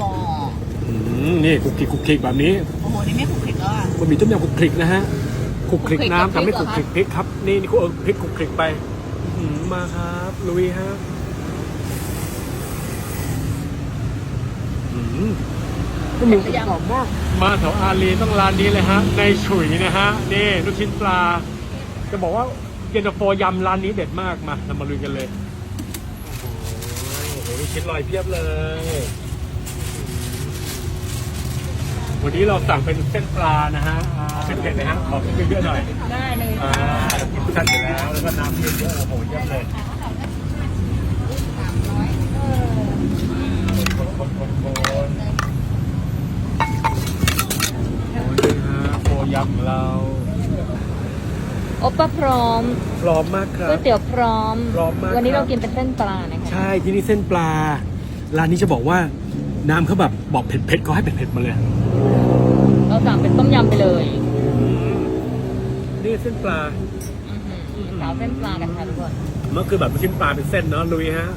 บออืมนี่คลุกคลิกคลุกคลิกแบบนี้โอ้โห นี่ไม่ขลุกขลิกแล้วอะ บะหมี่ต้มยำคลุกคลิกนะฮะคลุกคลิกคลุกคลิกน้ำกับทำให้พคริลุกกเหรอคลิกพริกครับ นี่นี่คุณเอาพริกคลุกคลิกไปอื้อหือมาครับลุยฮะอืมบะหมี่กรอบมาก มาแถวอารีต้องร้านนี้เลยฮะ ในฉุยนะฮะ นี่ลูกชิ้นปลา จะบอกว่าเย็นตาโฟยำร้านนี้เด็ดมากมาเรามาลุยกันเลย โอ้โหโอ้โหลูกชิ้นลอยเพียบเลย วันนี้เราสั่งเป็นเส้นปลานะฮะอ่าเป็นเผ็ดนะฮะขอเผ็ดเยอะๆหน่อยได้เลยอ่ากินกันอยู่แล้วแล้วก็น้ำเยอะๆโอ้โหเยอะเลยคนคนคนคนโอ้ยนะฮะโฟยำของเราโอปป้าพร้อมพร้อมมากครัก๋วบ ยเตี๋ยวพร้อม พร้อมมากวันนี้ครัเราบกินเป็นเส้นปลานะคะ ใช่ที่นี่เส้นปลา ร้านนี้จะบอกว่า น้ำเขาแบบบอกเผ็ดๆเขาให้เผ็ดๆมาเลยเราสั่งเป็นต้มยำไปเลยนี่เส้นปลาอื้อหือสาวเส้นปลากันค่ะทุกคน มันคือแบบชิ้นปลาเป็นเส้นเนาะลุยฮะ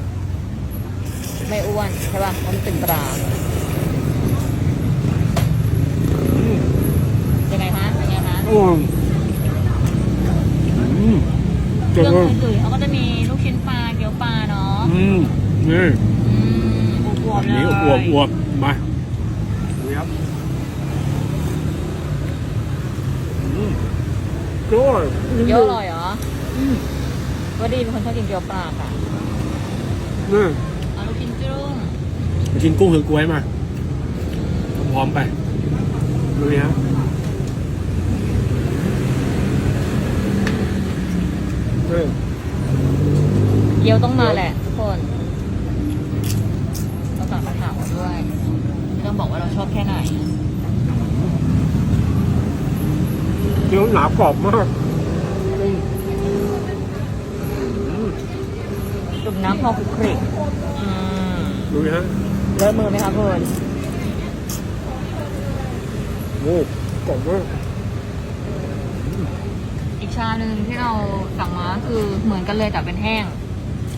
ไม่อ้วนใช่ป่ะเพราะมันเป็นปลายังไงคะยังไงคะโอ้ยอืมเคเจ๋งรื่องมากตุ๋ยๆเขาก็จะมีลูกชิ้นปลาเกี๊ยวปลาเนาะ อืมนี่อืมอ วบๆอันเลยนี้อวบอวบมาดูครับอืมก็เยอะอร่อยเหรออืมว่าดีเป็นคนชอบกินเกี๊ยวปลาค่ะนี่เอาลูกชิ้นจุ้งมากินกุ้งถือกล้วยมาพร้อมๆไปดูนี่ฮะนี่เกี๊ยวต้องมาแหละทุกคนเราสั่งกระถางมาด้วยไม่ ต้องบอกว่าเราชอบแค่ไหนเกี๊ยวหนากรอบมากอืมอืมจุ่มน้ำพอคลุกคลิกอืมดูนี่ฮะเลิศมือไหมคะคุณโอ้กรอบมากอีกชามหนึ่งที่เราสั่งมาคือเหมือนกันเลยแต่เป็นแห้ง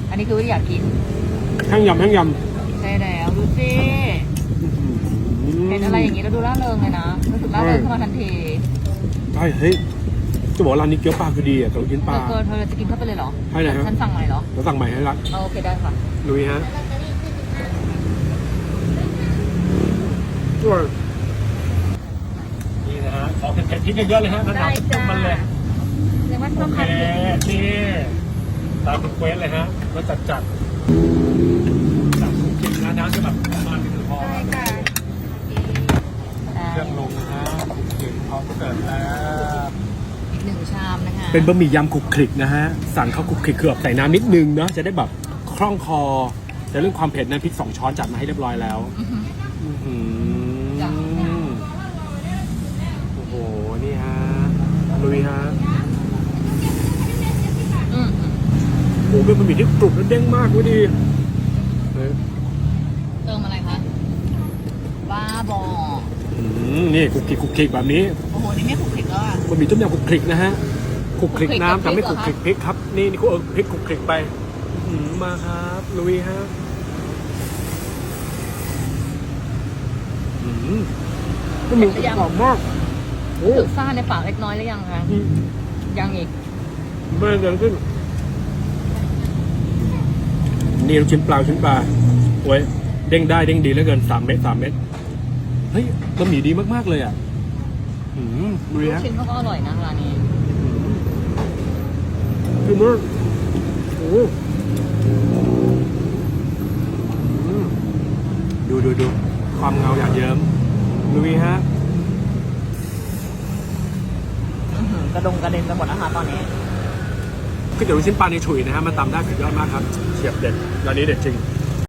อันนี้คือว่าอยากกินแห้งยำแห้งยใช่แล้วดูสิำเห็นอะไรอย่างนี้เราดูร่าเริงเลยนะรู้สึกร่าเริงขึ้นมาทันทีใช่เฮ้ยจะบอกว่าร้านนี้เกี๊ยวปลาคือดีอะแต่เรากินปลาเกินเธอจะกินเข้าไปเลยเหรอใช่เลยฮะฉันสั่งใหม่เหรอเราสั่งใหม่ให้รักเอาโอเคได้ค่ะลุยฮะนี่นะฮะขอเผ็ดๆพริกเยอะๆเลยฮะระดับมันเลยเรียกว่าโอต้องเคคัดเผ็ดนี่ตามคุณเควสเลยฮะรสจัดจัดจัดสุกินนะน้ำจะแบบประมาณนี้คือพอ อ่า เครื่องลงนะฮะสุกินพร้อมเสิร์ฟแล้วอีกหนึ่งชามนะคะเป็นบะหมี่ยำคลุกคลิกนะฮะ สั่งข้าวคลุกคลิกคือแบบใส่น้ำนิดนึงเนาะจะได้แบบคล่องคอ แต่เรื่องความเผ็ดนั้นพริกสองช้อนจัดมาให้เรียบร้อยแล้วอื้อหือ อื้อหือจ้ะ โอ้โห นี่ฮะลุยฮะ อืมโอ้โหเป็นบะหมี่ที่กรุบและเด้งมากเว้ยดีเฮ้ยเติมอะไรคะบ้าบออืม นี่คลุกคลิกคลุกคลิกแบบนี้โอ้โห นี่ไม่ขลุกขลิกแล้วอะ บะหมี่ต้มยำคลุกคลิกนะฮะคลุกคลิกคลุกคลิกน้ำกับทำให้พคริลุกกเหรอคลิกพริกครับ นี่นี่คุณเอาพริกคลุกคลิกไปอื้อหือมาครับลุยฮะอืมบะหมี่กรอบมากโอ้รู้สึกซ่าในปากเล็กน้อยหรือยังคะ อืมยังอีก ไม่เกินขึ้นนี่ลูกชิ้นปลาลูกชิ้นปลาโอ้ยเด้งได้เด้งดีเหลือเกินสามเม็ดสามเม็ดเฮ้ยบะหมี่ดีมากๆเลยอะอืมดูลูดิกฮะชิ้นเขาก็อร่อยนะร้านนี้ดีมากโอ้อืมดูดูดูความเงาหยาดเยิ้มดูดิฮะ อื้อหือกระดงกระเด็นไปหมดนะคะตอนนี้ ก๋วยเตี๋ยวลูกชิ้นปลาในฉุยนะฮะมาตำได้สุดยอดมากครับเฉียบเด็ดร้านนี้เด็ดจริง